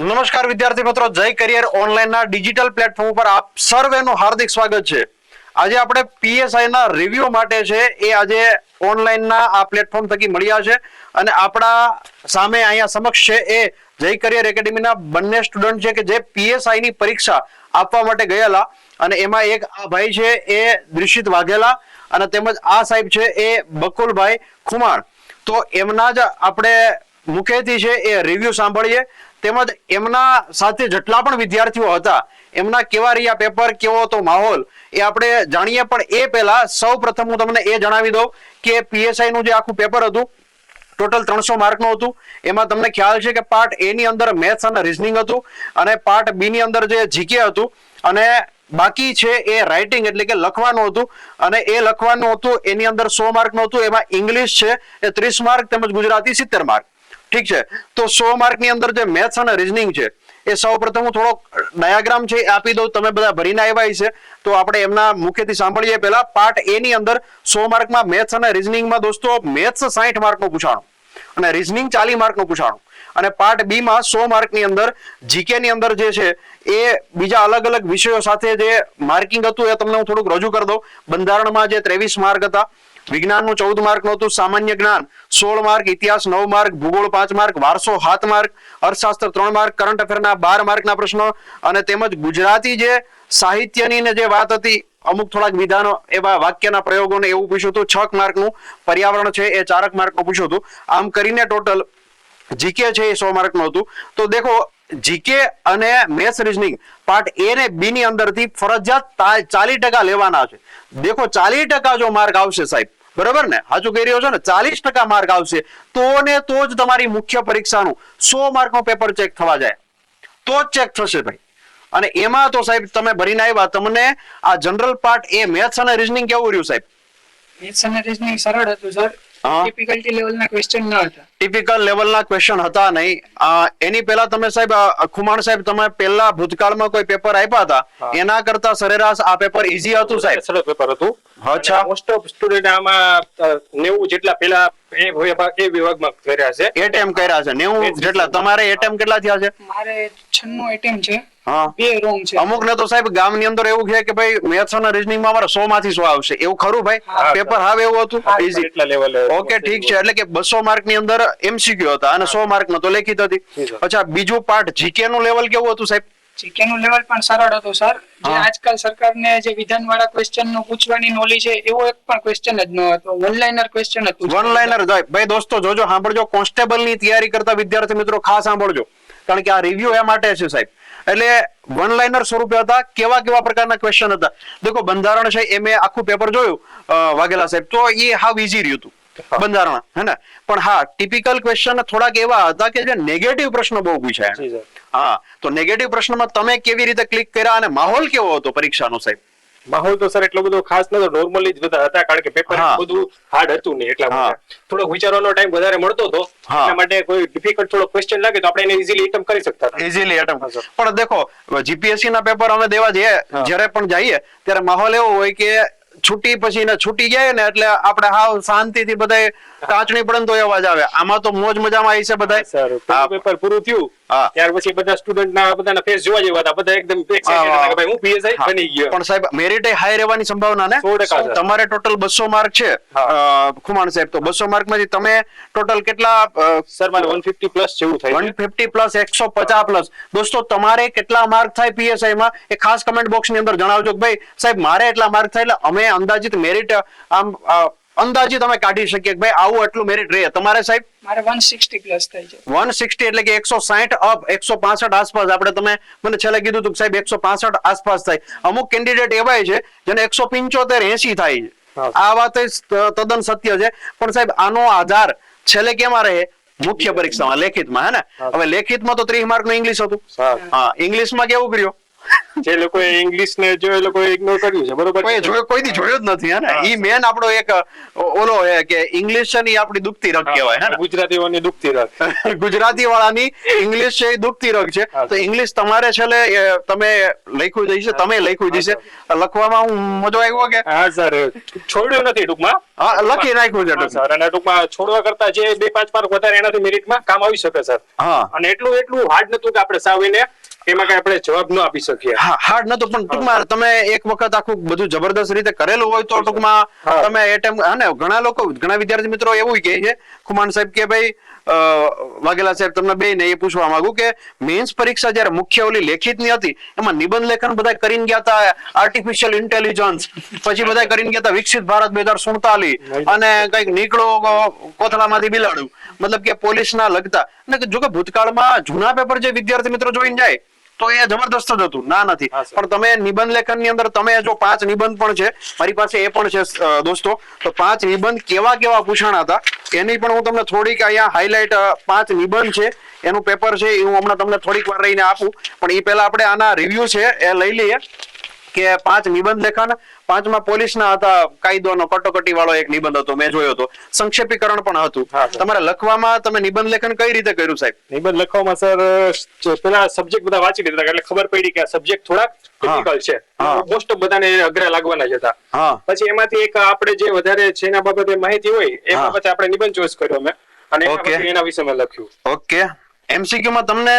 નમસ્કાર વિદ્યાર્થી મિત્રો, જય કરિયર ઓનલાઈન ના ડિજિટલ પ્લેટફોર્મ ઉપર આપ સર્વેનું હાર્દિક સ્વાગત છે. આજે આપણે પીએસઆઈ ના રિવ્યુ માટે છે એ આજે ઓનલાઈન ના આ પ્લેટફોર્મ થકી મળ્યા છે અને આપણા સામે અહીંયા સમક્ષ છે એ જય કરિયર એકેડેમીના બંને સ્ટુડન્ટ છે કે જે પીએસઆઈ ની પરીક્ષા આપવા માટે ગયેલા અને એમાં એક આ ભાઈ છે એ દૃષિત વાઘેલા અને તેમજ આ સાહેબ છે એ બકુલભાઈ ખુમાણ. તો એમના જ આપણે મુખેથી છે એ રિવ્યુ સાંભળીએ તેમજ એમના સાથે જેટલા પણ વિદ્યાર્થીઓ હતા, એમના કેવા રહ્યા પેપર કેવો હતો માહોલ, એ આપણે જાણીએ. પણ એ પહેલા સૌ પ્રથમ હું તમને એ જણાવી દઉં કે પીએસઆઈ નું જે આખું પેપર હતું ટોટલ ત્રણસો માર્કનું હતું. એમાં તમને ખ્યાલ છે કે પાર્ટ એ ની અંદર મેથ્સ અને રિઝનિંગ હતું અને પાર્ટ બી ની અંદર જે જીકે હતું. અને બાકી છે એ રાઇટિંગ એટલે કે લખવાનું હતું. અને એ લખવાનું હતું, એની અંદર સો માર્કનું હતું. એમાં ઇંગ્લિશ છે એ ત્રીસ માર્ક તેમજ ગુજરાતી સિત્તેર માર્ક. ઠીક છે? તો સો માર્કની અંદર જે મેથ્સ અને રિઝનિંગ છે, એ સૌ પ્રથમ હું થોડોક ડાયાગ્રામ છે આપી દઉં, તમે બધા ભરીને આવ્યા છે તો આપણે એમના મુખ્યથી સાંભળીએ પહેલા પાર્ટ એ ની અંદર સો માર્કમાં મેથ્સ અને રિઝનિંગમાં દોસ્તો મેથ્સ સાઠ માર્કનું પૂછાણું અને રિઝનિંગ ચાલી માર્કનું પૂછાણું. અને પાર્ટ બી માં સો માર્કની અંદર જીકે ની અંદર જે છે, એ બીજા અલગ અલગ વિષયો સાથે જે માર્કિંગ હતું એ તમને હું થોડુંક રજૂ કરી દઉં. બંધારણમાં જે ત્રેવીસ માર્ક હતા વિજ્ઞાનનું ચૌદ માર્ક હતું સામાન્ય જ્ઞાન સોળ માર્ક, ઇતિહાસ નવ માર્ક, ભૂગોળ પાંચ માર્ક, વારસો સાત માર્ક, અર્થશાસ્ત્ર ત્રણ માર્ક, કરંટ અફેરના બાર માર્કના પ્રશ્નો અને તેમજ ગુજરાતી જે સાહિત્યની જે વાત હતી, અમુક થોડાક વિધાનો એવા વાક્યના પ્રયોગોને એવું પૂછ્યું હતું. છ માર્કનું પર્યાવરણ છે એ ચારક માર્કનું પૂછ્યું હતું. આમ કરીને ટોટલ જીકે છે એ સો માર્કનું હતું. તો દેખો, જીકે અને મેથ્સ રિઝનિંગ પાર્ટ એ ને બી ની અંદરથી ફરજિયાત ચાલીસ ટકા લેવાના છે. દેખો, ચાલીસ ટકા જો માર્ક આવશે સાહેબ બરાબર ને? હાજુ કહી રહ્યો છો ને, ચાલીસ ટકા માર્ક આવશે, તો ને તો જ તમારી મુખ્ય પરીક્ષાનું સો માર્કનું પેપર ચેક થવા જાય. તો જ ચેક થશે ભાઈ. અને એમાં તો સાહેબ તમે ભરીને આવ્યા, તમને આ જનરલ પાર્ટ એ મેથ્સ અને રિઝનિંગ કેવું રહ્યું સાહેબ? મેથ્સ અને રીઝનિંગ સરળ હતું, સર. હા. લેવલના ક્વેશ્ચન ન હતા. ટિપિકલ લેવલના ક્વેશ્ચન હતા નહીં. એની પહેલા તમે સાહેબ ખુમાણ સાહેબ તમે પહેલા ભૂતકાળમાં કોઈ પેપર આપ્યા હતા? એના કરતા સરેરાશ આ પેપર ઈઝી હતું સાહેબ. સરળ પેપર હતું. અચ્છા. મોસ્ટ ઓફ સ્ટુડન્ટ આમાં નેવું જેટલા પેલા એ વિભાગ એ વિભાગમાં કર્યા છે. એટેમ કર્યા છે. નેવું જેટલા? તમારે એટેમ કેટલા થયા છે? મારે છન્નું એટેમ છે. બે રોંગ છે. અમુક ને તો સાહેબ ગામની અંદર એવું છે કે ભાઈ મેથ્સ અને રીઝનિંગમાં અમારે સો માંથી સો આવશે. એવું ખરું ભાઈ? પેપર હાવ એવું હતું? ઇઝી એટલા લેવલ ઓકે ઠીક છે. એટલે કે બસો માર્કની અંદર એમસીક્યુ હતા અને સો માર્ક નો તો લેખિત હતી. અચ્છા બીજું પાર્ટ જીકે નું લેવલ કેવું હતું સાહેબ? જીકે નું લેવલ પણ સરળ હતું સર જે. આજકાલ સરકારને જે વિધાન વાળા ક્વેશ્ચનનું પૂછવાની નોલેજ છે એવો એક પણ ક્વેશ્ચન જ ન હતો. વન લાઇનર ક્વેશ્ચન હતું વન લાઇનર ભાઈ દોસ્તો જોજો સાંભળજો. કોન્સ્ટેબલની તૈયારી કરતા વિદ્યાર્થી મિત્રો ખાસ સાંભળજો. કારણ કે આ રિવ્યુ એ માટે છે સાહેબ. એટલે વન લાઇનર સ્વરૂપે હતા. કેવા કેવા પ્રકારના ક્વેશ્ચન હતા? દેખો બંધારણ છે એ મેં આખું પેપર જોયું વાઘેલા સાહેબ. તો એ હાવ ઈઝી રહ્યું હતું બંધારણ હે ને? પણ હા ટિપિકલ ક્વેશ્ચન થોડાક એવા હતા કે જે નેગેટિવ પ્રશ્નો બહુ પૂછાય. હા તો નેગેટિવ પ્રશ્નમાં તમે કેવી રીતે ક્લિક કર્યા અને માહોલ કેવો હતો પરીક્ષાનો સાહેબ? માહોલ તો સર એટલો બધો ખાસ નતો. નોર્મલી જ બધા હતા કારણ કે પેપર બધું હાર્ડ હતું નહીં એટલા માટે. થોડોક વિચારવાનો ટાઈમ વધારે મળતો હતો. એટલા માટે કોઈ ડિફિકલ્ટ થોડો ક્વેશ્ચન લાગે તો આપણે એને ઇઝીલી એટમ કરી શકતા હતા. ઇઝીલી એટમ પણ દેખો જીપીએસસી ના પેપર અમે દેવા જઈએ જ્યારે પણ જઈએ ત્યારે માહોલ એવો હોય કે છૂટી પછી ને છૂટી જાય ને એટલે આપણે હાવ શાંતિથી બધાય ટાંચણી પડે તો અવાજ આવે. આમાં તો મોજ મજામાં આવી છે બધા પેપર પૂરું થયું. ત્યાર પછી બધા સ્ટુડન્ટ ના બધાના ફેસ જોવા જેવા હતા. બધા એકદમ હા, ભાઈ પીએસઆઈ બની ગયો. પણ સાહેબ મેરિટ હાઈ રહેવાની સંભાવના ને. તમારે ટોટલ બસો માર્ક છે ખુમાણ સાહેબ. તો બસો માર્કમાંથી તમે ટોટલ કેટલા સર મારે 150 પ્લસ જેવું થાય વન ફિફ્ટી પ્લસ એકસો પચાસ પ્લસ દોસ્તો તમારે કેટલા માર્ક થાય પીએસઆઈ માં? એ ખાસ કમેન્ટ બોક્સની અંદર જણાવજો કે ભાઈ સાહેબ મારે એટલા માર્ક થાય એટલે અમે અંદાજિત મેરિટ આમ અ, તમે કાઢી શકીએ કે ભાઈ આવું એટલું મેરિટ રહે. તમારે સાહેબ? મારે વન સિક્સટી પ્લસ થઈ છે વન સિક્સટી એટલે કે એકસો સાઠ અપ એકસો પાસઠ આસપાસ. આપણે તમે મને છેલ્લે કીધું હતું કે સાહેબ એકસો પાસઠ આસપાસ થાય. અમુક કેન્ડિડેટ એવાય છે જેને એકસો પંચોતેર એસી થાય છે. આ વાત તદ્દન સત્ય છે. પણ સાહેબ આનો આધાર છેલ્લે કેમાં રહે? મુખ્ય પરીક્ષામાં લેખિતમાં હે ને. હવે લેખિતમાં તો ત્રીસ માર્કનું ઇંગ્લિશ હતું હા. હા ઇંગ્લિશમાં કેવું કર્યું? જે લોકો ઇંગ્લિશ ને જો એ લોકો ઇગ્નોર કર્યું છે બરોબર? કોઈ જોયો કોઈ દી જોયો જ નથી હે ઈ મેન આપણો એક ઓલો હે કે ઇંગ્લિશની આપણી દુખતી રગ કહેવાય હે ગુજરાતીઓની દુખતી રગ. ગુજરાતી વાળાની ઇંગ્લિશ છે એ દુખતી રગ છે. તો ઇંગ્લિશ તમારે છેલ્લે તમે લખ્યું જ છે તમે લખ્યું જ હશે. લખવામાં હું મજો આવ્યો કે? હા સર. છોડ્યું નથી ટૂંકમાં. હા લખી નાખ્યું છે સર. અને ટૂંકમાં છોડવા કરતા જે બે પાંચ માર્ક વધારે એનાથી મેરિટમાં કામ આવી શકે સર. હા. અને એટલું એટલું હાર્ડ નતું કે આપણે સાવ એને એમાં કઈ આપણે જવાબ ન આપી શકીએ. હા હાર્ડ નતો પણ ટૂંકમાં તમે એક વખત આખું બધું જબરદસ્ત રીતે કરેલું હોય તો ટૂંકમાં તમે એટેમ્પ અને ઘણા લોકો ઘણા વિદ્યાર્થી મિત્રો એવું કહે છે ખુમાન સાહેબ કે ભાઈ વાઘેલા સાહેબ તમને બે ને એ પૂછવા માંગુ કે મેન્સ પરીક્ષા જયારે મુખ્ય ઓલી લેખિતની હતી એમાં નિબંધ લેખન બધા કરીને ગયા હતા આર્ટિફિશિયલ ઇન્ટેલિજન્સ પછી બધા કરીને ગયા હતા વિકસિત ભારત બે હજાર સુડતાલીસ અને કંઈક નીકળો કોથળામાંથી બિલાડું. મતલબ કે પોલીસના લગતા. અને જો કે ભૂતકાળમાં જૂના પેપર જે વિદ્યાર્થી મિત્રો જોઈને જાય તો એ જબરદસ્ત જ હતું. ના નથી. પણ તમે નિબંધ લેખનની અંદર તમે જો પાંચ નિબંધ પણ છે મારી પાસે એ પણ છે દોસ્તો. તો પાંચ નિબંધ કેવા કેવા પૂછાણા હતા એની પણ હું તમને થોડીક અહીંયા હાઇલાઇટ પાંચ નિબંધ છે. એનું પેપર છે એ હું હમણાં તમને થોડીક વાર રહીને આપું. પણ એ પહેલા આપણે આના રિવ્યુ છે એ લઈ લઈએ કે પાંચ નિબંધ લેખન. પાંચમાં પોલીસના હતા કાયદોનો કટોકટી વાળો એક નિબંધ હતો મેં જોયો હતો. સંક્ષેપીકરણ પણ હતું. તમારે લખવામાં તમે નિબંધ લેખન કઈ રીતે કર્યું સાહેબ? નિબંધ લખવામાં સર પેલા સબ્જેક્ટ બધા વાંચી લીધા એટલે ખબર પડી કે આ સબ્જેક્ટ થોડાક ટેકનિકલ છે. મોસ્ટ ઓફ બધાને અઘરા લાગવાના જ હતા. પછી એમાંથી એક આપણે જે વધારે છે એના બાબતે માહિતી હોય એ. બાબતે આપણે નિબંધ ચોઈસ કર્યો અમે. અને એના એના વિશે મેં લખ્યું. ઓકે. એમસીક્યુ માં તમને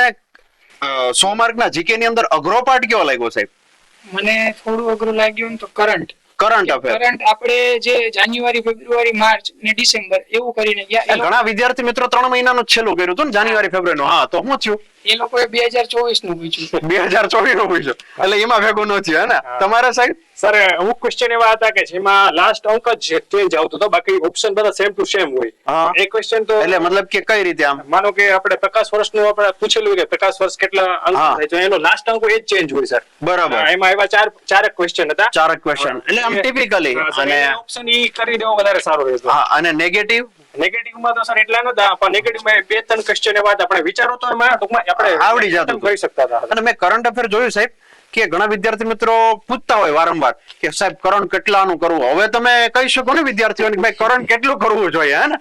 સો માર્ક ના જીકે ની અંદર અઘરો પાર્ટ કયો લાગ્યો સાહેબ? મને થોડું અઘરું લાગ્યું ને તો કરંટ કરંટ અફેર કરંટ આપણે જે જાન્યુઆરી ફેબ્રુઆરી માર્ચ ને ડિસેમ્બર એવું કરીને ગયા. ઘણા વિદ્યાર્થી મિત્રો ત્રણ મહિનાનું છેલ્લું કર્યું હતું ને જાન્યુઆરી ફેબ્રુઆરી હા તો શું થયું? એ લોકોએ બે હજાર ચોવીસનું પૂછ્યું. બે હજાર ચોવીસનું પૂછ્યું. એટલે એમાં ભેગું ન થયું હે ને? તમારા સાહેબ સર અમુક ક્વેશ્ચન એવા હતા કે જેમાં લાસ્ટ અંક જ ચેન્જ આવતો હતો બાકી ઓપ્શન બધા સેમ ટુ સેમ હોય. એ ક્વેશ્ચન તો એટલે મતલબ કે કઈ રીતે આમ? માનો કે આપણે પ્રકાશ વર્ષનું આપણે પૂછેલું કે પ્રકાશ વર્ષ કેટલા અંક થાય તો એનો લાસ્ટ અંક એ જ ચેન્જ હોય સર બરાબર. એમાં એવા ચાર ચાર ક્વેશ્ચન હતા. ચાર ક્વેશ્ચન એટલે આમ ટિપિકલી અને ઓપ્શન ઈ કરી દેવો વધારે સારો રહેશે. હા અને નેગેટિવ નેગેટિવમાં તો સર એટલા નતા પણ નેગેટિવમાં બે ત્રણ ક્વેશ્ચન એવા આપણે વિચારો તો એમાં ટૂંકમાં આપણે આવડી જતું. કરી શકતા હતા. અને મેં કરંટ અફેર જોયું સાહેબ કે ઘણા વિદ્યાર્થી મિત્રો પૂછતા હોય વારંવાર કે સાહેબ કરંટ કેટલાનું કરવું? હવે તમે કહી શકો ને વિદ્યાર્થીઓને કે ભાઈ કરંટ કેટલું કરવું જોઈએ હે ને?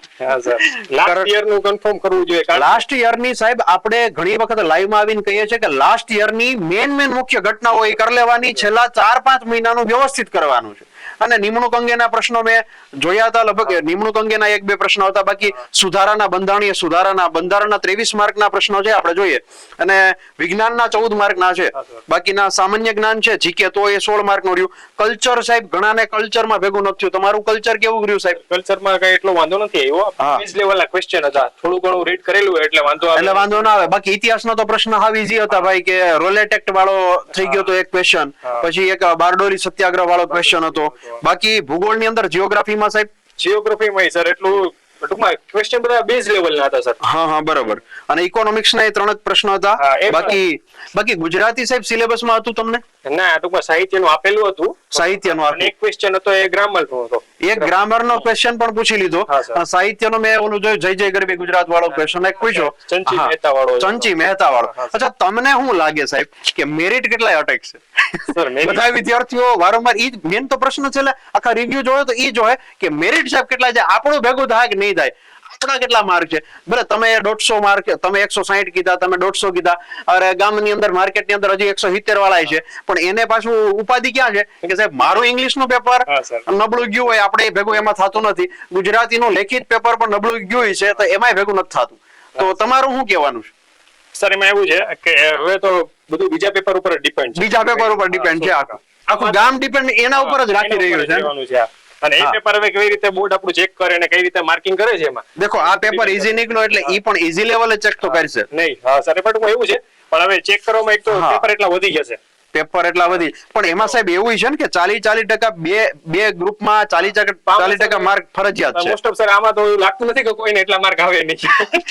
લાસ્ટ યરનું કન્ફર્મ કરવું જોઈએ લાસ્ટ યરની સાહેબ આપણે ઘણી વખત લાઈવમાં આવીને કહીએ છીએ કે લાસ્ટ યરની મેન મેન મુખ્ય ઘટનાઓ એ કરી લેવાની છેલ્લા ચાર પાંચ મહિનાનું વ્યવસ્થિત કરવાનું છે. અને નિમણૂક અંગેના પ્રશ્નો મેં જોયા હતા. લગભગ નિમણૂક અંગેના એક બે પ્રશ્નો હતા. બાકી સુધારાના બંધારણીય સુધારાના બંધારણના ત્રેવીસ માર્કના પ્રશ્નો છે આપણે જોઈએ. અને વિજ્ઞાનના ચૌદ માર્કના છે. બાકીના સામાન્ય જ્ઞાન છે જીકે તો એ સોળ માર્કનું રહ્યું. કલ્ચર સાહેબ ઘણાને કલ્ચરમાં ભેગું નથી થયું. તમારું કલ્ચર કેવું રહ્યું સાહેબ? કલ્ચરમાં કઈ એટલો વાંધો નથી. આવ્યો. બેઝ લેવલના ક્વેશ્ચન હતા. થોડું ઘણું રીડ કરેલું એટલે વાંધો આવે. એટલે વાંધો ના આવે. બાકી ઇતિહાસનો તો પ્રશ્ન હાવ ઈઝી હતા ભાઈ કે રોલેટ એક્ટ વાળો થઈ ગયો તો એક ક્વેશ્ચન પછી એક બારડોલી સત્યાગ્રહ વાળો ક્વેશ્ચન હતો. બાકી ભૂગોળની અંદર જીઓગ્રાફીમાં સાહેબ? જીઓગ્રાફીમાં સર એટલું ટૂંકમાં ક્વેશ્ચન બધા બેઝ લેવલ ના હતા સર હા હા બરાબર. અને ઇકોનોમિક્સ ના એ ત્રણ જ પ્રશ્નો હતા. બાકી બાકી ગુજરાતી સાહેબ સિલેબસમાં હતું તમને? ના ટૂંકમાં સાહિત્યનું આપેલું હતું. સાહિત્યનું એક ક્વેશ્ચન હતો એ ગ્રામર નો હતો. એક ગ્રામર નો ક્વેશ્ચન પણ પૂછી લીધો. સાહિત્ય નો સાહિત્યનો મેં ઓલું જોયું જય જય ગરબી ગુજરાત વાળો ક્વેશ્ચન એક પૂછ્યો. ચંચી મહેતા વાળો. ચંચી મહેતા વાળો. અચ્છા તમને શું લાગે સાહેબ કે મેરિટ કેટલા અટેક છે બધા વિદ્યાર્થીઓ વારંવાર ઈ મેન તો પ્રશ્ન છે આખા રિવ્યુ જોયો તો ઈ જોય કે મેરિટ સાહેબ કેટલા છે આપણું ભેગું થાય કે નહીં થાય? આપણા કેટલા માર્ક છે? ભલે તમે દોઢસો માર્ક તમે એકસો સાહીઠ કીધા તમે દોઢસો કીધા. અરે ગામની અંદર માર્કેટની અંદર હજી એકસો સિત્તેર વાળા છે. પણ એને પાછું ઉપાધિ ક્યાં છે? કે સાહેબ મારું ઇંગ્લિશનું પેપર નબળું ગયું હોય આપણે ભેગું એમાં થતું નથી. ગુજરાતીનું લેખિત પેપર પણ નબળું ગયું હોય છે તો એમાંય ભેગું નથી થતું. તો તમારું શું કહેવાનું છે? સર એમાં એવું છે કે હવે તો બધું બીજા પેપર ઉપર ડિપેન્ડ છે. બીજા પેપર ઉપર ડિપેન્ડ છે આખું. આખું ગામ ડિપેન્ડ એના ઉપર જ રાખી રહ્યું છે. અને એ પેપર હવે કેવી રીતે બોર્ડ આપણું ચેક કરે અને કઈ રીતે માર્કિંગ કરે છે એમાં? દેખો આ પેપર ઈઝી નીકળ્યો એટલે ઈ પણ ઇઝી લેવલે ચેક તો કરશે. નહીં હા સર પેપર એવું છે પણ હવે ચેક કરવામાં એક તો પેપર એટલા વધી જશે. પેપર એટલા વધી. પણ એમાં સાહેબ એવું છે ને કે ચાલી ચાલી ટકા બે બે ગ્રુપમાં ચાલી ટકા ચાલીસ ટકા માર્ક ફરજિયાત છે. મોસ્ટ ઓફ સર આમાં તો લાગતું નથી કે કોઈને એટલા માર્ક આવે નહીં.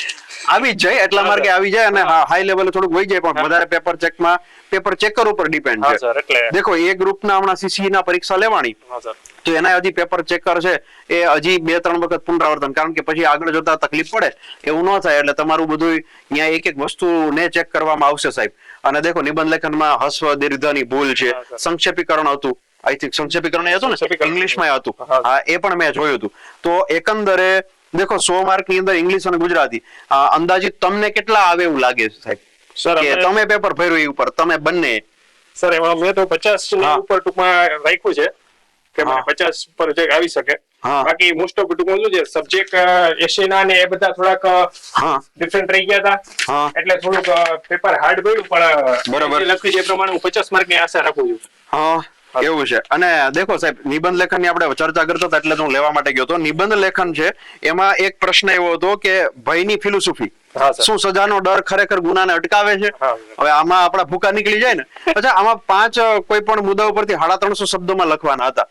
આવી જાય એટલા માર્કે આવી જાય અને હાઈ લેવલે થોડુંક વહી જાય પણ વધારે પેપર ચેકમાં પેપર ચેકર ઉપર ડિપેન્ડ છે. સર એટલે દેખો એ ગ્રુપના હમણાં સીસી ના પરીક્ષા લેવાની. હા સર તો એના હજી પેપર ચેકર છે એ હજી બે ત્રણ વખત પુનરાવર્તન. કારણ કે પછી આગળ જતા તકલીફ પડે એવું ન થાય. એટલે તમારું બધું અહીંયા એક એક વસ્તુને ચેક કરવામાં આવશે સાહેબ. અને દેખો નિબંધ લેખનમાં હસ્વ દીર્ઘની ભૂલ છે સંક્ષેપીકરણ હતું. આઈ થિંક સંક્ષેપીકરણ હતું ને? ઇંગ્લિશમાં હતું. હા. એ પણ મેં જોયું હતું. તો એકંદરે દેખો સો માર્કની અંદર ઇંગ્લિશ અને ગુજરાતી. આ અંદાજિત તમને કેટલા આવે એવું લાગે છે સાહેબ? સર તમે પેપર ભર્યું એ ઉપર તમે બંને. સર એમાં મેં તો પચાસ ઉપર ટૂંકમાં રાખ્યું છે. કે મને પચાસ પર જે આવી શકે. બાકી મોસ્ટ ઓફ ટૂંકમાં છે સબ્જેક્ટ એસી ને એ બધા થોડાક ડિફરન્ટ રહી ગયા હતા એટલે થોડુંક પેપર હાર્ડ પડ્યું પણ બરોબર. લખ્યું છે એ પ્રમાણે હું પચાસ માર્કની આશા રાખું છું. હા એવું છે. અને દેખો સાહેબ નિબંધ લેખનની આપણે ચર્ચા કરતા હતા એટલે હું લેવા માટે ગયો હતો. નિબંધ લેખન છે એમાં એક પ્રશ્ન એવો હતો કે ભયની ફિલોસોફી. શું સજાનો ડર ખરેખર ગુનાને અટકાવે છે? હવે આમાં આપણા ભૂકા નીકળી જાય ને અચ્છા આમાં પાંચ કોઈ પણ મુદ્દા ઉપરથી સાડા ત્રણસો શબ્દોમાં લખવાના હતા.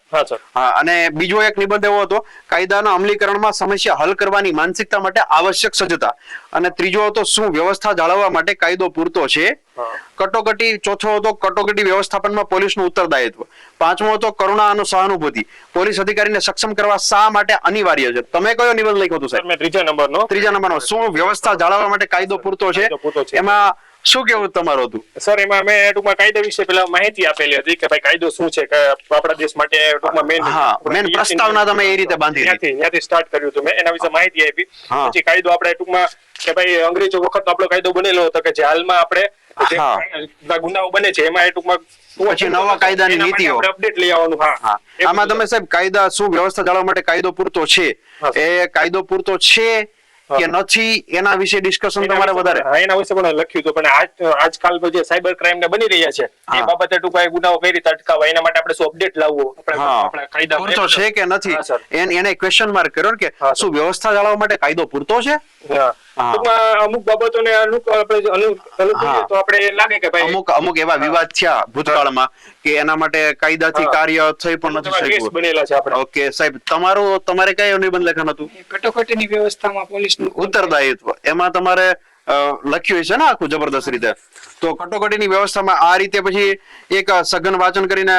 અને બીજો એક નિબંધ એવો હતો કાયદાના અમલીકરણમાં સમસ્યા હલ કરવાની માનસિકતા માટે આવશ્યક સજ્જતા. અને ત્રીજો હતો શું વ્યવસ્થા જાળવવા માટે કાયદો પૂરતો છે? કટોકટી ચોથો હતો કટોકટી વ્યવસ્થાપનમાં પોલીસનું ઉત્તરદાયિત્વ. પાંચમો હતો કરુણા અને સહાનુભૂતિ. પોલીસ અધિકારીને સક્ષમ કરવા શા માટે અનિવાર્ય છે? તમે કયો નિબંધ લખ્યો હતો સાહેબ? ત્રીજા નંબરનો. ત્રીજા નંબરનો. શું વ્યવસ્થા જાળવવા માટે કાયદો પૂરતો છે? કાયદો પૂરતો છે. એમાં શું કેવું તમારું હતું? સર એમાં અમે ટૂંકમાં કાયદા વિશે પેલા માહિતી આપેલી હતી કે ભાઈ કાયદો શું છે કે આપણા દેશ માટે ટૂંકમાં મેન હા, main પ્રસ્તાવના તમે એ રીતે બાંધી ત્યાંથી ત્યાંથી સ્ટાર્ટ કર્યું હતું. મેં એના વિશે માહિતી આપી. પછી કાયદો આપણે ટૂંકમાં કે ભાઈ અંગ્રેજો વખત આપણો કાયદો બનેલો હતો કે જે હાલમાં આપણે ગુનાઓ બને છે એમાં એ ટૂંકમાં પછી નવા કાયદાની નીતિઓ. અપડેટ લઈ આવવાનું હા. આમાં તમે સાહેબ કાયદા શું વ્યવસ્થા જાળવવા માટે કાયદો પૂરતો છે? એ કાયદો પૂરતો છે કે નથી એના વિશે ડિસ્કશન તમારે વધારે. હા, એના વિશે પણ લખ્યું હતું પણ આજ આજકાલ જે સાયબર ક્રાઇમ ને બની રહ્યા છે એ બાબતે ટૂંકમાં ગુનાઓ કઈ રીતે અટકાવવા? એના માટે આપણે શું અપડેટ લાવવો? આપણે કાયદા પૂરતો છે કે નથી? એને ક્વેશ્ચન માર્ક કર્યો કે શું વ્યવસ્થા જાળવવા માટે કાયદો પૂરતો છે? હા. ટૂંકમાં અમુક બાબતોને અનુ આપણે અનુ અનુકૂળ હા. તો આપણે લાગે કે ભાઈ અમુક અમુક એવા વિવાદ થયા ભૂતકાળમાં કે એના માટે કાયદાથી કાર્ય થઈ પણ નથી શક્યું. બનેલા છે આપણે. ઓકે સાહેબ તમારું તમારે કઈ નિબંધ લખન હતું? કટોકટીની વ્યવસ્થામાં પોલીસનું ઉત્તરદાયિત્વ. એમાં તમારે લખ્યું છે ને આખું જબરદસ્ત રીતે. તો કટોકટીની વ્યવસ્થામાં આ રીતે પછી એક સઘન વાંચન કરીને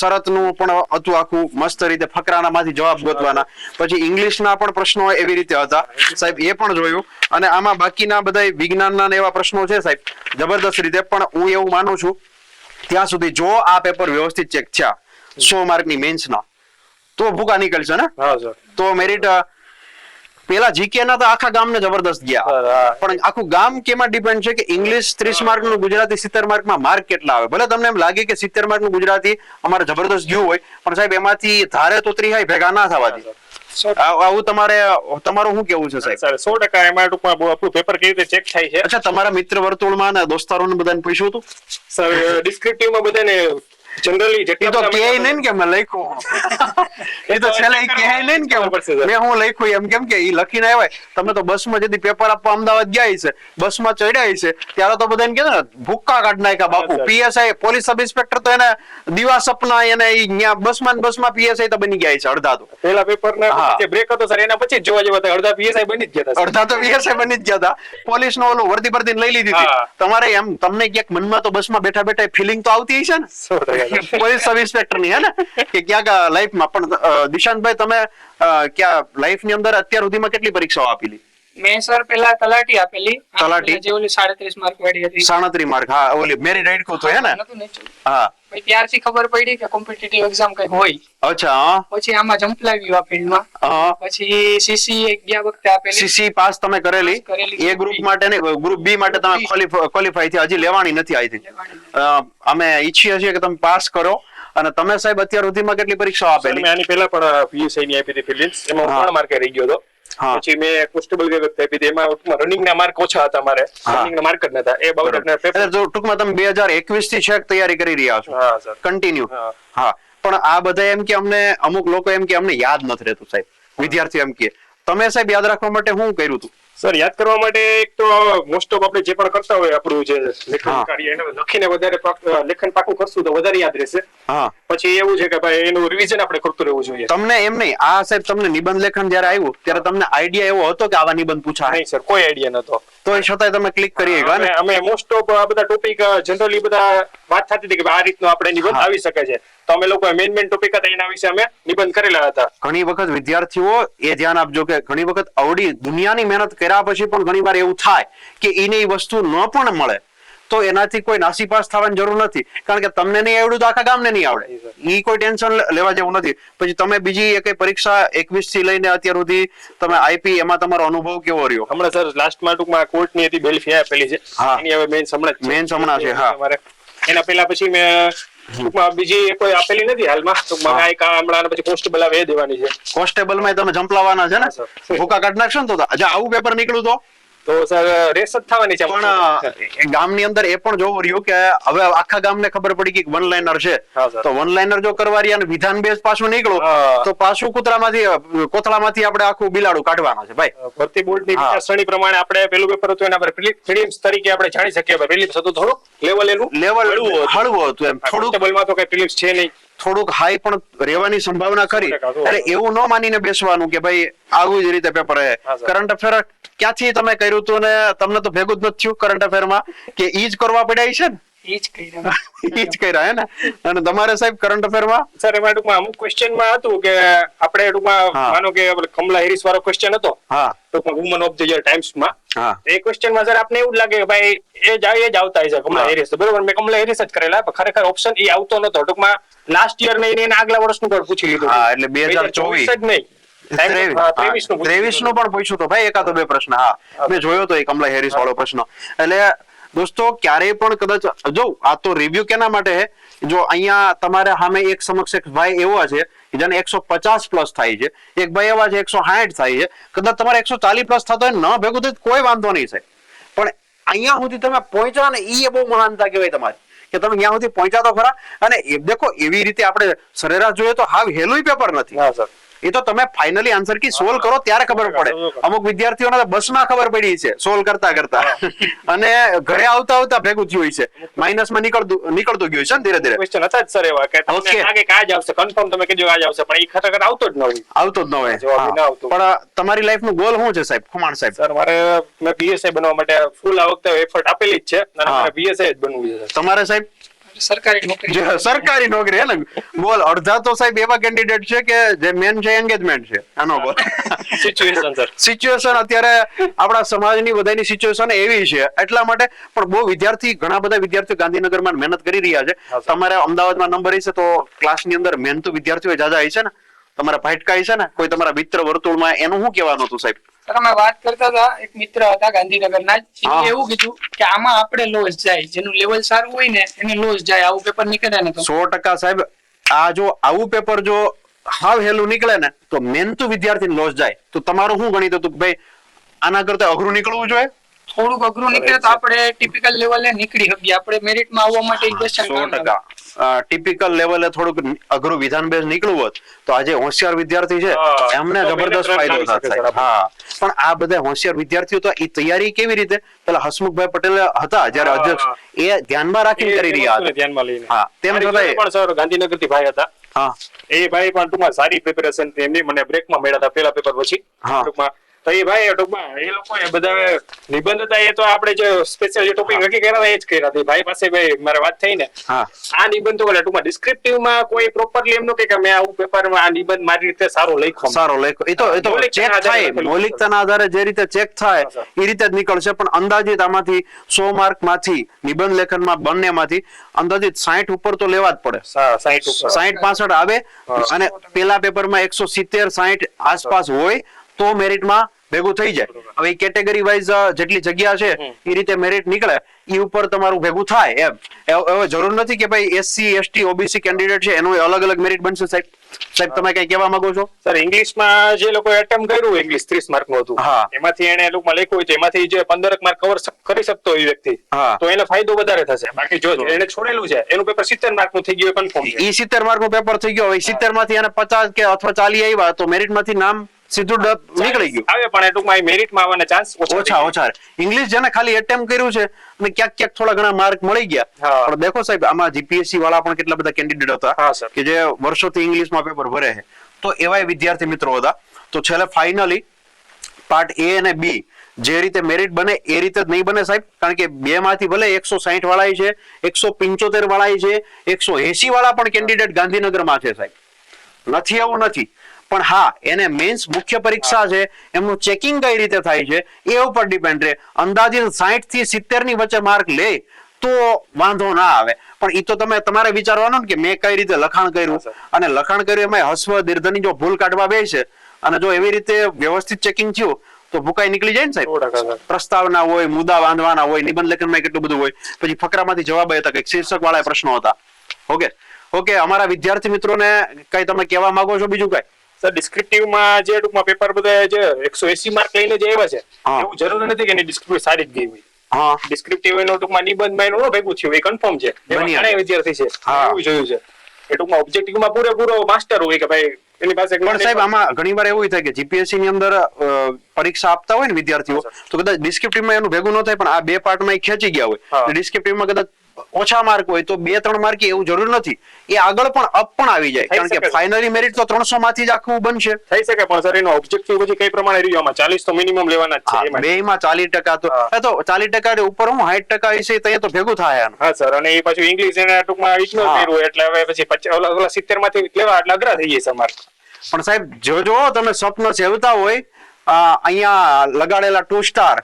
શરતનું પણ હતું આખું મસ્ત રીતે ફકરાના માંથી જવાબ ગોતવાના. પછી ઇંગ્લિશના પણ પ્રશ્નો એવી રીતે હતા. સાહેબ એ પણ જોયું. અને આમાં બાકીના બધા વિજ્ઞાનના એવા પ્રશ્નો છે સાહેબ જબરદસ્ત રીતે. પણ હું એવું માનું છું ત્યાં સુધી જો આ પેપર વ્યવસ્થિત ચેક થયા સો માર્કની મેન્સના તો ભૂકા નીકળશે ને? તો મેરિટ પેલા જીકે ના તો આખા ગામને જબરદસ્ત ગયા. પણ આખું ગામ કેમાં ડિપેન્ડ છે કે ઇંગ્લિશ ત્રીસ માર્કનું ગુજરાતી સિત્તેર માર્કમાં માર્ક કેટલા આવે? ભલે તમને એમ લાગે કે સિત્તેર માર્કનું ગુજરાતી અમારે જબરદસ્ત ગયું હોય પણ સાહેબ એમાંથી ધારે તો ત્રિહાય ભેગા ના થવા દે આવું તમારે તમારું શું કેવું છે સાહેબ? સો ટકા એમાં ટૂંકમાં આપણું પેપર કેવી રીતે ચેક થાય છે? અચ્છા તમારા મિત્ર વર્તુળમાં ને દોસ્તારોને બધાને પૂછ્યું હતું? સર ડિસ્ક્રિપ્ટિવમાં બધાને જનરલી એ તો કે નહીં ને કે મેં લખ્યું. એ તો છેલ્લે કે નહીં ને કે. મેં હું લખ્યું એમ કેમ કે એ લખીને આવ્યા. તમે તો બસમાં જેથી પેપર આપવા અમદાવાદ ગયા છે બસમાં ચડ્યા છે ત્યારે તો બધાને કે ને ભૂક્કા કાઢ નાખ્યા બાપુ. પીએસઆઈ પોલીસ સબ ઇન્સ્પેક્ટર તો એને દિવા સપના એને ઈ બસમાં બસમાં પીએસઆઈ તો બની ગયા છે અડધા તો. પેલા પેપર ના. જે બ્રેક હતો સર એના પછી જોવા જેવા અડધા પીએસઆઈ બની જ ગયા હતા અડધા તો પીએસઆઈ બની જ ગયા હતા. પોલીસ નો ઓલું વર્દી પરથી લઈ લીધી તમારે એમ તમને ક્યાંક મનમાં તો બસમાં બેઠા બેઠા ફિલિંગ તો આવતી હશે ને. પોલીસ સબ ઇન્સ્પેક્ટર હે ને? કે ક્યાંક લાઈફમાં પણ દિશાંતભાઈ, તમે ક્યાં લાઈફની અંદર અત્યાર સુધીમાં કેટલી પરીક્ષાઓ આપેલી મેં સર પેલા તલાટી આપેલી. તલાટી? જે ઓલી સાડત્રીસ માર્ક વાળી હતી. સાડત્રીસ માર્ક હા ઓલી મેરી રાઈડ કહું તો હે ને? હા. પછી ત્યારથી ખબર પડી કે કોમ્પિટિટિવ એક્ઝામ કઈ હોય. અચ્છા પછી આમાં જંપલાવ્યું આ ફિલ્ડમાં. પછી સીસી ગયા વખતે આપેલી. સીસી પાસ તમે કરેલી? કરેલી. એ ગ્રુપ માટે ને ગ્રુપ બી માટે તમે ક્વોલિફાઈ થયા. હજી લેવાની નથી આવી અમે ઈચ્છીએ છીએ કે તમે પાસ કરો. અને તમે સાહેબ અત્યાર સુધીમાં કેટલી પરીક્ષાઓ આપેલી? મેં આની પહેલા પણ પીયુસી ની આપી હતી ફિલિપ્સ. એમાં ત્રણ માર્કે રહી ગયો હતો. પછી મેં કોન્સ્ટેબલ ગઈ વખતે આપી એમાં રનિંગ ના માર્ક ઓછા હતા મારે. રનિંગ ના માર્ક જ નતા. એ બાબત ને ટૂંકમાં તમે બે હજાર એકવીસથી છેક તૈયારી કરી રહ્યા છો. હા સર. કન્ટિન્યુ હા. હા. પણ આ બધા એમ કે અમને અમુક લોકો એમ કે અમને યાદ નથી રહેતું સાહેબ. વિદ્યાર્થીઓ એમ કે. તમે સાહેબ યાદ રાખવા માટે શું કર્યું હતું? સર યાદ કરવા માટે એક તો મોસ્ટ ઓફ આપણે જે પણ કરતા હોય આપણું જે લેખન. કાર્ય એને લખીને વધારે લેખન પાકું કરશું તો વધારે યાદ રહેશે. હા. પછી એવું છે કે ભાઈ એનું રિવિઝન આપણે કરતું રહેવું જોઈએ. તમને એમ નહીં આ સાહેબ તમને નિબંધ લેખન જયારે આવ્યું ત્યારે તમને આઈડિયા એવો હતો કે આવા નિબંધ પૂછાય? નહીં સર કોઈ આઈડિયા નતો તો એ છતાંય તમે ક્લિક કરી ગયા ને? અમે મોસ્ટ ઓફ આ બધા ટોપિક જનરલી બધા વાત થતી હતી કે આ રીતનો આપણે નિબંધ આવી શકે છે. તો અમે લોકો મેન મેન ટોપિક હતા એના વિશે અમે નિબંધ કરેલા હતા. ઘણી વખત વિદ્યાર્થીઓ એ ધ્યાન આપજો કે ઘણી વખત અવડી દુનિયાની મહેનત કર્યા પછી પણ ઘણી વાર એવું થાય કે એને એ વસ્તુ ન પણ મળે. તો એનાથી કોઈ નાસીપાસ થવાની જરૂર નથી કારણ કે તમને નહીં આવડ્યું તો આખા ગામને નહીં આવડે એ કોઈ ટેન્શન લેવા જેવું નથી પછી તમે બીજી એક પરીક્ષા એકવીસથી લઈને અત્યાર સુધી તમે આઈપી એમાં તમારો અનુભવ કેવો રહ્યો હમણાં સર લાસ્ટમાં ટૂંકમાં કોર્ટની હતી બેલ્ફી આપેલી છે હા. એની હવે મેન હમણાં છે. હમણાં છે, હા. એના પહેલા પછી મેં ટૂંકમાં બીજી કોઈ આપેલી નથી હાલમાં ટૂંકમાં આ એક હમણાં પછી કોન્સ્ટેબલ આવે દેવાની છે કોન્સ્ટેબલમાં તમે જંપલાવાના છે ને. ભૂકા કાઢ નાખશો ને તો. આવું પેપર નીકળ્યું તો તો સર રેસ જ થવાની છે પણ ગામની અંદર એ પણ જોવું રહ્યું કે હવે આખા ગામને ખબર પડી કે વન લાઇનર છે. તો વન લાઇનર જો કરવા રહ્યા અને વિધાન બેઝ પાછું નીકળો તો પાછું કૂતરામાંથી કોથળામાંથી આપણે આખું બિલાડું કાઢવાના છે ભાઈ. ભરતી બોર્ડની. વિચારસરણી પ્રમાણે આપણે પેલું પેપર હતું એના પર પ્રિલિમ્સ તરીકે આપણે જાણી શકીએ પ્રિલિમ્સ હતું થોડું લેવલ એનું લેવલ હળવું હતું. એમ. થોડું કોન્સ્ટેબલમાં તો કઈ પ્રિલિમ્સ છે નહીં. થોડુંક હાઈ પણ રહેવાની સંભાવના ખરી. સો એટલે એવું ન માનીને બેસવાનું કે ભાઈ આવું જ રીતે પેપર હે કરંટ અફેર ક્યાંથી તમે કર્યું હતું ને તમને તો ભેગું જ નથી થયું કરંટ અફેરમાં કે ઈ જ કરવા પડ્યા છે ને? એ જ કહી રહ્યા. ઈ જ કર્યા હે ને? અને તમારે સાહેબ કરંટ અફેરમાં સર એમાં ટૂંકમાં અમુક ક્વેશ્ચનમાં હતું કે આપણે ટૂંકમાં માનો કે કમલા હેરિસ વાળો ક્વેશ્ચન હતો. હા. ટૂંકમાં વુમન ઓફ ધ યર ટાઈમ્સમાં હા. એ ક્વેશ્ચનમાં સર આપને એવું જ લાગે કે ભાઈ એ જ એ જ આવતા છે કમલા. હેરિસ બરોબર મેં કમલા હેરિસ જ કરેલા પણ ખરેખર ઓપ્શન એ આવતો નતો ટૂંકમાં લાસ્ટ યર નહીં એના આગલા વર્ષનું પણ પૂછી લીધું. હા, એટલે 2024 જ નહીં. ત્રેવીસ. નું ત્રેવીસનું પણ પૂછ્યું તો ભાઈ એકાદો બે પ્રશ્ન. હા. મેં જોયો તો એ કમલા હેરિસ વાળો પ્રશ્ન. એટલે દોસ્તો, ક્યારેય પણ કદાચ, જો, આ તો રિવ્યુ કેના માટે જો અહીંયા તમારે સામે એક સમક્ષ એક ભાઈ એવા છે જેને એકસો પચાસ પ્લસ થાય છે, એક ભાઈ એવા છે, એકસો સાઠ થાય છે, કદાચ તમારે એકસો ચાલીસ પ્લસ થતો હોય ન ભેગું થાય કોઈ વાંધો નહીં છે પણ અહીંયા સુધી તમે પહોંચ્યા ને એ બહુ મહાનતા કહેવાય તમારી, કે તમે અહીંયા સુધી પહોંચ્યા તો ખરા. અને દેખો, એવી રીતે આપણે સરેરાશ જોઈએ તો હાવ હેલું પેપર નથી. હા, સર. એ તો તમે ફાઇનલી આન્સર કી સોલ્વ કરો ત્યારે ખબર પડે. અમુક વિદ્યાર્થીઓને બસમાં ખબર પડી છે સોલ્વ કરતા કરતા. અને ઘરે આવતા આવતા ભેગું થયું છે માઇનસમાં નીકળતું નીકળતું ગયું છે ને ધીરે ધીરે. ક્વેશ્ચન હતા જ સર એવા કે તમને. લાગે કે આજ આવશે. કન્ફર્મ તમે કીધું આજ આવશે. પણ એ ખરેખર આવતો જ ન હોય. આવતો જ ન હોય. પણ તમારી લાઈફનું ગોલ શું છે સાહેબ? ખુમાણ સાહેબ. સર મારે મેં પીએસઆઈ બનવા માટે ફૂલ આ વખતે એફર્ટ આપેલી જ છે. અને મારે પીએસઆઈ જ બનવું છે તમારે સાહેબ? સરકારી નોકરી. સરકારી નોકરી હે ને બોલ અડધા તો સાહેબ એવા કેન્ડિડેટ છે કે જે મેન છે એન્ગેજમેન્ટ છે. આનો બોલ. સિચ્યુએશન સર સિચ્યુએશન અત્યારે આપણા સમાજની બધાની સિચ્યુએશન એવી છે. એટલા માટે પણ બહુ વિદ્યાર્થી ઘણા બધા વિદ્યાર્થીઓ ગાંધીનગરમાં મહેનત કરી રહ્યા છે. તમારે અમદાવાદમાં નંબર હશે તો ક્લાસની અંદર મહેનતુ વિદ્યાર્થીઓ જાજા હશે ને? તમારા ફાઇટકા હશે ને? કોઈ તમારા મિત્ર વર્તુળમાં એનું શું કહેવાનું હતું સાહેબ? સર અમે વાત કરતા હતા એક મિત્ર હતા ગાંધીનગરના જ એવું કીધું કે આમાં આપણે લોસ જાય જેનું લેવલ સારું હોય ને એને લોસ જાય આવું પેપર નીકળે ને સો ટકા સાહેબ આ જો આવું પેપર જો હાવ હેલું નીકળે ને તો મેન તો વિદ્યાર્થી લોસ જાય. તો તમારું શું ગણિત હતું? કે ભાઈ આના કરતા અઘરું નીકળવું જોઈએ? થોડુંક અઘરું નીકળે તો આપણે ટિપિકલ લેવલે નીકળી શકીએ. આપણે મેરિટમાં આવવા માટે સો ટકા. ટિપિકલ લેવલે થોડુંક અઘરું વિધાન બેઝ નીકળવું હોત તો આજે હોશિયાર વિદ્યાર્થી છે એમને જબરદસ્ત ફાયદો છે હા. પણ આ બધા હોશિયાર વિદ્યાર્થીઓ તો એ તૈયારી કેવી રીતે? પેલા હસમુખભાઈ પટેલ હતા જ્યારે અધ્યક્ષ. એ ધ્યાનમાં રાખીને કરી રહ્યા હતા. ધ્યાનમાં લઈને. હા, તેમ છતાં પણ સર ગાંધીનગરથી ભાઈ હતા. હા. એ ભાઈ પણ ટૂંકમાં સારી પ્રિપેરેશન એમની મને બ્રેકમાં મળ્યા હતા. પેલા પેપર પછી હા. ટૂંકમાં. તો એ ભાઈ ટૂંકમાં એ લોકો બધા નિબંધ હતા એ તો આપણે જે સ્પેશિયલ જે ટોપિક નક્કી કર્યા હતા એ જ કર્યા હતા. ભાઈ પાસે ભાઈ મારે વાત થઈ ને આ નિબંધ એટલે ટૂંકમાં ડિસ્ક્રિપ્ટિવમાં કોઈ પ્રોપરલી એમ નું કે મેં આવું પેપરમાં આ નિબંધ મારી રીતે સારો લખ્યો સારો લેખો એ તો એ તો ચેક થાય. મૌલિકતાના આધારે જે રીતે ચેક થાય એ રીતે જ નીકળશે. પણ અંદાજિત આમાંથી સો માર્કમાંથી નિબંધ લેખનમાં બંને માંથી અંદાજિત સાહીઠ ઉપર તો લેવા જ પડે. સાહીઠ પાસઠ આવે અને પેલા પેપરમાં એકસો સિત્તેર સાહીઠ આસપાસ હોય તો મેરિટમાં ભેગું થઈ જાય. હવે કેટેગરી વાઇઝ જેટલી જગ્યા છે એ રીતે મેરિટ નીકળે એ ઉપર તમારું ભેગું થાય એમ. હવે જરૂર નથી કે ભાઈ એસસી એસટી ઓબીસી કેન્ડિડેટ છે એનું અલગ અલગ મેરિટ બનશે સાહેબ. સાહેબ તમે કઈ કહેવા માંગો છો? સર ઇંગ્લિશમાં જે લોકો એટેમ્પ કર્યું ઇંગ્લિશ ત્રીસ માર્કનું હતું એમાંથી એને લોકો લખ્યું હોય એમાંથી જે પંદર માર્ક કવર કરી શકતો હોય એ વ્યક્તિ હા. તો એને ફાયદો વધારે થશે. બાકી જો એને છોડેલું છે એનું પેપર સિત્તેર માર્કનું થઈ ગયું કન્ફર્મ એ ઈ સિત્તેર માર્કનું પેપર થઈ ગયો હવે સિત્તેરમાંથી એને પચાસ કે અથવા ચાલી આવ્યા તો મેરિટમાંથી નામ સીધું ડબ નીકળી ગયું. આવે પણ ટૂંકમાં મેરિટમાં આવવાના ચાન્સ ઓછા ઓછા ઇંગ્લિશ જેને ખાલી એટેમ્પ કર્યું છે અને ક્યાંક ક્યાંક થોડા ઘણા માર્ક મળી ગયા. પણ દેખો સાહેબ આમાં જીપીએસસી વાળા પણ કેટલા બધા કેન્ડિડેટ હતા કે જે વર્ષોથી ઇંગ્લિશમાં પેપર ભરે છે. તો એવાય વિદ્યાર્થી મિત્રો હતા. તો છેલ્લે ફાઇનલી પાર્ટ એ અને બી જે રીતે મેરિટ બને એ રીતે જ નહીં બને સાહેબ. કારણ કે બે માંથી ભલે એકસો સાહીઠ વાળા છે એકસો પંચોતેર વાળા છે એકસો એસી વાળા પણ કેન્ડિડેટ ગાંધીનગરમાં છે સાહેબ. નથી એવું નથી. પણ હા એને મેન્સ મુખ્ય પરીક્ષા છે એમનું ચેકિંગ કઈ રીતે થાય છે એ ઉપર ડિપેન્ડ રહે. અંદાજિત સાહીઠથી સિત્તેરની વચ્ચે માર્ક લે તો વાંધો ના આવે. પણ એ તો તમે તમારે વિચારવાનું ને કે મેં કઈ રીતે લખાણ કર્યું. અને લખાણ કર્યું એમાં હસ્વ દીર્ઘની જો ભૂલ કાઢવા બે છે અને જો એવી રીતે વ્યવસ્થિત ચેકિંગ થયું તો ભૂકાઈ નીકળી જાય ને સાહેબ? પ્રસ્તાવના હોય મુદ્દા બાંધવાના હોય નિબંધ લેખનમાં કેટલું બધું હોય પછી ફકરામાંથી જવાબ હતા કંઈક શીર્ષક વાળા પ્રશ્નો હતા. ઓકે? ઓકે અમારા વિદ્યાર્થી મિત્રોને કઈ તમે કહેવા માંગો છો બીજું કઈ? સર ડિસ્ક્રિપ્ટિવમાં જે ટૂંકમાં પેપર બધા જે એકસો એસી માર્ક લઈને જે આવ્યા છે એવું જરૂર નથી કે એની ડિસ્ક્રિપ્ટિવ સારી જ ગઈ હોય. હા. ડિસ્ક્રિપ્ટિવ એનો ટૂંકમાં નિબંધ એનું ભેગું થયું એ કન્ફર્મ છે. ઘણા વિદ્યાર્થી છે એવું જોયું છે. એ ટૂંકમાં ઓબ્જેક્ટિવમાં પૂરેપૂરો માસ્ટર હોય કે ભાઈ એની પાસે પણ સાહેબ આમાં ઘણી વાર એવું થાય કે જીપીએસસી ની અંદર પરીક્ષા આપતા હોય ને વિદ્યાર્થીઓ તો કદાચ ડિસ્ક્રિપ્ટિવમાં એનું ભેગું ન થાય પણ આ બે પાર્ટમાં એ ખેંચી ગયા હોય. હોય ડિસ્ક્રિપ્ટિવમાં કદાચ ઓછા માર્ક હોય તો બે ત્રણ માર્ક એવું જરૂર નથી. એ આગળ પણ અપ પણ આવી જાય. કારણ કે ફાઇનલી મેરિટ તો ત્રણસો માંથી જ આખું બનશે. થઈ શકે પણ સર એનો ઓબ્જેક્ટિવ પછી કઈ પ્રમાણે રહ્યું? આમાં ચાલીસ તો મિનિમમ લેવાના જ છે બે માં ચાલીસ ટકા તો એ તો ચાલીસ ટકા ઉપર હું સાઠ ટકા હશે તો એ તો ભેગું થાય હા સર અને એ પાછું ઇંગ્લિશ એને ટૂંકમાં ઇગ્નોર. કર્યું એટલે હવે પછી ઓલા સિત્તેરમાંથી લેવા એટલે અઘરા થઈ જાય માર્ક પણ સાહેબ જો જો તમે સ્વપ્ન સેવતા હોય આ, અહીંયા લગાડેલા ટુ સ્ટાર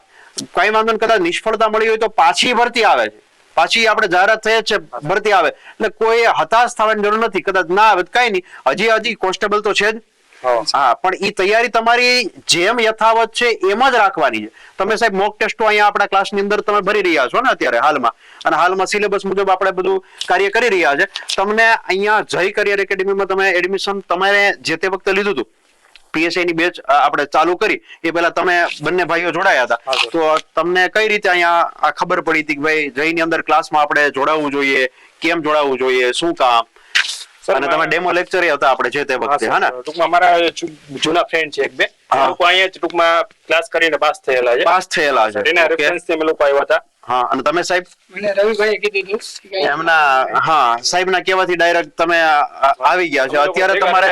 કઈ વાંધો કદાચ નિષ્ફળતા મળી હોય તો પાછી ભરતી આવે છે. પાછી આપણે જાહેરાત થઈ છે ભરતી આવે. એટલે કોઈ હતાશ થવાની જરૂર નથી કદાચ ના આવે કઈ નહીં. હજી હજી કોન્સ્ટેબલ તો છે જ. હા. હા પણ એ તૈયારી તમારી જેમ યથાવત છે એમ જ રાખવાની છે. તમે સાહેબ મોક ટેસ્ટો અહીંયા આપણા ક્લાસની અંદર તમે ભરી રહ્યા છો ને અત્યારે હાલમાં. અને હાલમાં સિલેબસ મુજબ આપણે બધું કાર્ય કરી રહ્યા છે. તમને અહીંયા જય કરિયર એકેડેમીમાં તમે એડમિશન તમારે જે તે વખતે લીધું હતું પીએસઆઈ ની બેચ આપણે ચાલુ કરી. એ પહેલા તમે બંને ભાઈઓ જોડાયા હતા. તો તમને કઈ રીતે અહીંયા આ ખબર પડી હતી કે ભાઈ જયની અંદર ક્લાસમાં આપણે જોડાવવું જોઈએ કેમ જોડાવવું જોઈએ શું કામ? અને તમે ડેમો લેક્ચર હતા આપણે જે તે વખતે હા ને? ટૂંકમાં મારા જૂના ફ્રેન્ડ છે એક બે. લોકો અહીંયા ટૂંકમાં ક્લાસ કરીને પાસ થયેલા છે. પાસ થયેલા છે. એના રેફરન્સથી અમે લોકો આવ્યા હતા. હા અને તમે સાહેબ? મને રવિભાઈએ કીધું હતું એમના હા સાહેબના કહેવાથી ડાયરેક્ટ તમે આવી ગયા છો. અત્યારે તમારે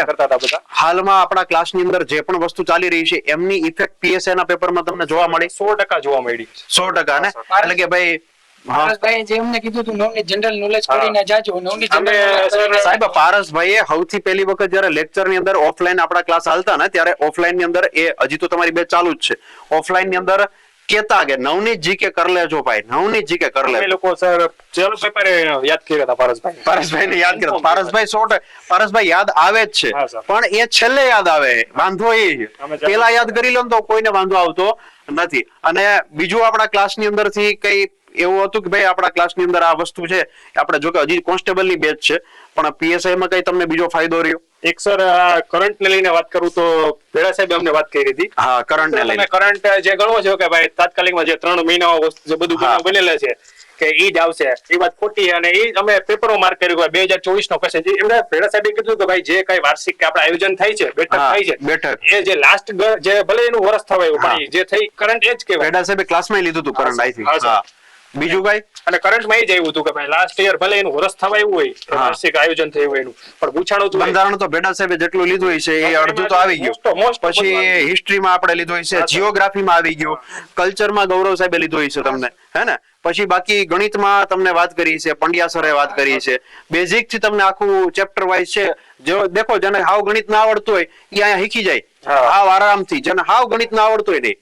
હાલમાં આપણા ક્લાસની અંદર જે પણ વસ્તુ ચાલી રહી છે એમની ઇફેક્ટ પીએસએ ના પેપરમાં તમને જોવા મળી. સો ટકા જોવા મળી. સો ટકા ને? એટલે કે ભાઈ હા. પારસભાઈએ જે અમને કીધું હતું નવની જનરલ નોલેજ હા. કરીને જાજો નવની અમે, જનરલ સર, નોલેજ સાહેબ પારસભાઈએ સૌથી પહેલી વખત જયારે લેક્ચર અંદર ઓફલાઈન આપણા ક્લાસ હાલતા ને ત્યારે ઓફલાઈનની અંદર એ હજી તો તમારી બે ચાલુ જ છે. ઓફલાઈનની અંદર કેતા કે નવનીત જી કે કર લેજો ભાઈ નવનીત જી કે કર લે લોકો સર ચેલો પેપર યાદ કર્યા હતા પારસભાઈ. પારસભાઈ ને યાદ કરો પારસભાઈ સો પારસભાઈ યાદ આવે જ છે. પણ એ છેલ્લે યાદ આવે. વાંધો એ પેલા યાદ કરી લો તો કોઈને વાંધો આવતો નથી. અને બીજું આપણા ક્લાસની અંદરથી કઈ એવું હતું કે ભાઈ આપણા ક્લાસની અંદર આ વસ્તુ છે. આપણે જો કે હજી કોન્સ્ટેબલની બેચ છે. પણ પીએસઆઈ માં કઈ તમને બીજો ફાયદો રહ્યો? એક સર કરંટ ને લઈને વાત કરું તો ભેડા સાહેબ અમને વાત કરી હતી. હા કરંટ ને લઈને. કરંટ જે ગણો છો કે ભાઈ તાત્કાલિકમાં જે ત્રણ મહિના વસ્તુ જે બધું. બનેલા છે કે ઈ જ આવશે એ વાત ખોટી અને એ અમે પેપરો માર્ક કર્યું કે બે હજાર ચોવીસ નો ક્વેશ્ચન એમને ભેડા સાહેબે કીધું કે ભાઈ જે કઈ વાર્ષિક કે આપણે આયોજન થાય છે બેઠક થાય છે બેઠક. એ જે લાસ્ટ જે ભલે એનું વર્ષ થવાયું જે થઈ કરંટ એ જ કે વેડા સાહેબે ક્લાસમાં લીધું હતું કરંટ આઈ હા. બીજું કઈ? અને કરંટમાં એ જ આવ્યું હતું કે ભાઈ લાસ્ટ યર ભલે એનું વર્ષ એવું હોય વાર્ષિક આયોજન થયું એનું. પણ પૂછાણું બંધારણ તો ભેડા સાહેબે જેટલું લીધું હોય છે એ અડધું તો આવી ગયું. પછી હિસ્ટ્રીમાં આપણે લીધું હોય છે. જીઓગ્રાફીમાં આવી ગયું. કલ્ચરમાં ગૌરવ સાહેબે લીધું હોય છે તમને હે ને? પછી બાકી ગણિતમાં તમને વાત કરી છે પંડ્યા સરે વાત કરી છે. બેઝિકથી તમને આખું ચેપ્ટર વાઇઝ છે. જો દેખો જેને હાવ ગણિત ના આવડતું હોય એ અહીંયા શીખી જાય. હાવ આરામથી. જેને હાવ ગણિત ના આવડતું હોય નહીં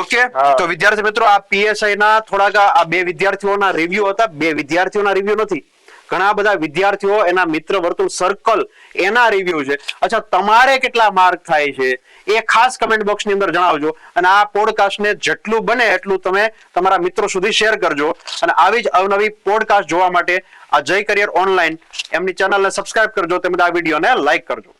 ઓકે? તો વિદ્યાર્થી મિત્રો આ પીએસઆઈ ના થોડાક આ બે વિદ્યાર્થીઓના રિવ્યુ હતા. બે વિદ્યાર્થીઓના રિવ્યુ નથી. ઘણા બધા વિદ્યાર્થીઓ એના મિત્ર વર્તુળ સર્કલ એના રિવ્યુ છે. અચ્છા તમારે કેટલા માર્ક થાય છે? એ ખાસ કમેન્ટ બોક્સની અંદર જણાવજો. અને આ પોડકાસ્ટ ને જેટલું બને એટલું તમે તમારા મિત્રો સુધી શેર કરજો. અને આવી જ અવનવી પોડકાસ્ટ જોવા માટે આ જય કરિયર ઓનલાઈન એમની ચેનલને સબસ્ક્રાઇબ કરજો. તેમજ આ વિડીયોને લાઈક કરજો.